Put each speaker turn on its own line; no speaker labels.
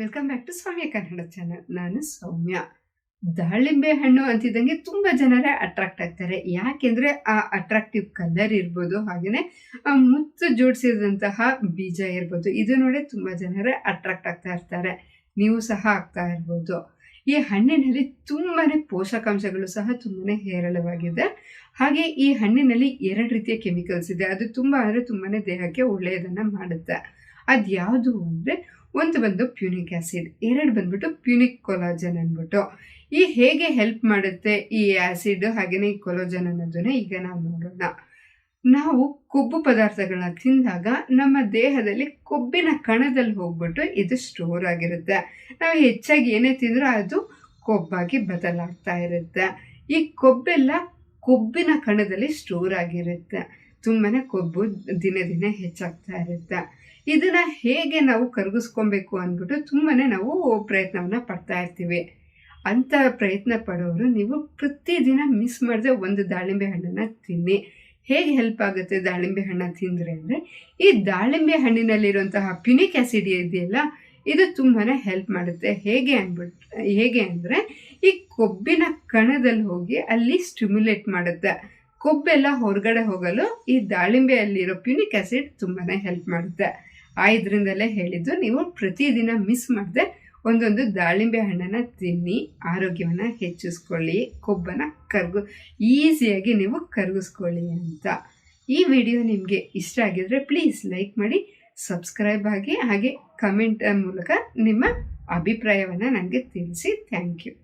Welcome back to Soumya Kannada channel ನಾನು ಸೌಮ್ಯ. ದಾಳಿಂಬೆ ಹಣ್ಣು ಅಂತಿದ್ದಂಗೆ ತುಂಬ ಜನರೇ ಅಟ್ರಾಕ್ಟ್ ಆಗ್ತಾರೆ. ಯಾಕೆಂದ್ರೆ ಆ ಅಟ್ರಾಕ್ಟಿವ್ ಕಲರ್ ಇರ್ಬೋದು ಹಾಗೆಯೇ ಆ ಮುತ್ತು ಜೋಡಿಸಿದಂತಹ ಬೀಜ ಇರ್ಬೋದು, ಇದು ನೋಡಿ ತುಂಬ ಜನರೇ ಅಟ್ರಾಕ್ಟ್ ಆಗ್ತಾ ಇರ್ತಾರೆ. ನೀವು ಸಹ ಆಗ್ತಾ ಇರ್ಬೋದು. ಈ ಹಣ್ಣಿನಲ್ಲಿ ತುಂಬಾನೇ ಪೋಷಕಾಂಶಗಳು ಸಹ ತುಂಬಾನೇ ಹೇರಳವಾಗಿದೆ. ಹಾಗೆ ಈ ಹಣ್ಣಿನಲ್ಲಿ ಎರಡು ರೀತಿಯ ಕೆಮಿಕಲ್ಸ್ ಇದೆ. ಅದು ತುಂಬ ಅಂದರೆ ತುಂಬಾನೇ ದೇಹಕ್ಕೆ ಒಳ್ಳೆಯದನ್ನು ಮಾಡುತ್ತೆ. ಅದು ಯಾವುದು ಅಂದರೆ ಒಂದು ಬಂದು ಪ್ಯೂನಿಕ್ ಆ್ಯಸಿಡ್ ಎರಡು ಬಂದ್ಬಿಟ್ಟು ಪ್ಯೂನಿಕ್ ಕೊಲಾಜನ್ ಅಂದ್ಬಿಟ್ಟು. ಈ ಹೇಗೆ ಹೆಲ್ಪ್ ಮಾಡುತ್ತೆ ಈ ಆ್ಯಸಿಡ್ ಹಾಗೆಯೇ ಈ ಕೊಲೋಜನ್ ಅನ್ನೋದನ್ನ ಈಗ ನಾವು ನೋಡೋಣ. ನಾವು ಕೊಬ್ಬು ಪದಾರ್ಥಗಳನ್ನ ತಿಂದಾಗ ನಮ್ಮ ದೇಹದಲ್ಲಿ ಕೊಬ್ಬಿನ ಕಣದಲ್ಲಿ ಹೋಗ್ಬಿಟ್ಟು ಇದು ಸ್ಟೋರ್ ಆಗಿರುತ್ತೆ. ನಾವು ಹೆಚ್ಚಾಗಿ ಏನೇ ತಿಂದರೂ ಅದು ಕೊಬ್ಬಾಗಿ ಬದಲಾಗ್ತಾ ಇರುತ್ತೆ. ಈ ಕೊಬ್ಬೆಲ್ಲ ಕೊಬ್ಬಿನ ಕಣದಲ್ಲಿ ಸ್ಟೋರ್ ಆಗಿರುತ್ತೆ. ತುಂಬಾನೇ ಕೊಬ್ಬು ದಿನ ದಿನ ಹೆಚ್ಚಾಗ್ತಾ ಇರುತ್ತೆ. ಇದನ್ನು ಹೇಗೆ ನಾವು ಕರಗಿಸ್ಕೊಬೇಕು ಅಂದ್ಬಿಟ್ಟು ತುಂಬಾ ನಾವು ಪ್ರಯತ್ನವನ್ನು ಪಡ್ತಾ ಇರ್ತೀವಿ. ಅಂತ ಪ್ರಯತ್ನ ಪಡೋರು ನೀವು ಪ್ರತಿದಿನ ಮಿಸ್ ಮಾಡದೆ ಒಂದು ದಾಳಿಂಬೆ ಹಣ್ಣನ್ನು ತಿನ್ನಿ. ಹೇಗೆ ಹೆಲ್ಪ್ ಆಗುತ್ತೆ ದಾಳಿಂಬೆ ಹಣ್ಣು ತಿಂದರೆ ಅಂದರೆ, ಈ ದಾಳಿಂಬೆ ಹಣ್ಣಿನಲ್ಲಿರುವಂತಹ ಪಿನಿಕ್ ಆ್ಯಸಿಡ್ ಇದೆಯಲ್ಲ, ಇದು ತುಂಬಾ ಹೆಲ್ಪ್ ಮಾಡುತ್ತೆ. ಹೇಗೆ ಅಂದ್ಬಿಟ್ಟು ಹೇಗೆ ಅಂದರೆ, ಈ ಕೊಬ್ಬಿನ ಕಣದಲ್ಲಿ ಹೋಗಿ ಅಲ್ಲಿ ಸ್ಟಿಮ್ಯುಲೇಟ್ ಮಾಡುತ್ತೆ. ಕೊಬ್ಬೆಲ್ಲ ಹೊರಗಡೆ ಹೋಗಲು ಈ ದಾಳಿಂಬೆಯಲ್ಲಿರೋ ಪ್ಯೂನಿಕ್ ಆಸಿಡ್ ತುಂಬಾ ಹೆಲ್ಪ್ ಮಾಡುತ್ತೆ. ಆ ಇದರಿಂದಲೇ ಹೇಳಿದ್ದು, ನೀವು ಪ್ರತಿದಿನ ಮಿಸ್ ಮಾಡದೆ ಒಂದೊಂದು ದಾಳಿಂಬೆ ಹಣ್ಣನ್ನು ತಿನ್ನಿ, ಆರೋಗ್ಯವನ್ನು ಹೆಚ್ಚಿಸ್ಕೊಳ್ಳಿ, ಕೊಬ್ಬನ್ನು ಕರ್ಗು, ಈಸಿಯಾಗಿ ನೀವು ಕರಗಿಸ್ಕೊಳ್ಳಿ ಅಂತ. ಈ ವಿಡಿಯೋ ನಿಮಗೆ ಇಷ್ಟ ಆಗಿದ್ರೆ ಪ್ಲೀಸ್ ಲೈಕ್ ಮಾಡಿ ಸಬ್ಸ್ಕ್ರೈಬ್ ಆಗಿ, ಹಾಗೆ ಕಮೆಂಟ್ ಮೂಲಕ ನಿಮ್ಮ ಅಭಿಪ್ರಾಯವನ್ನು ನನಗೆ ತಿಳಿಸಿ. Thank you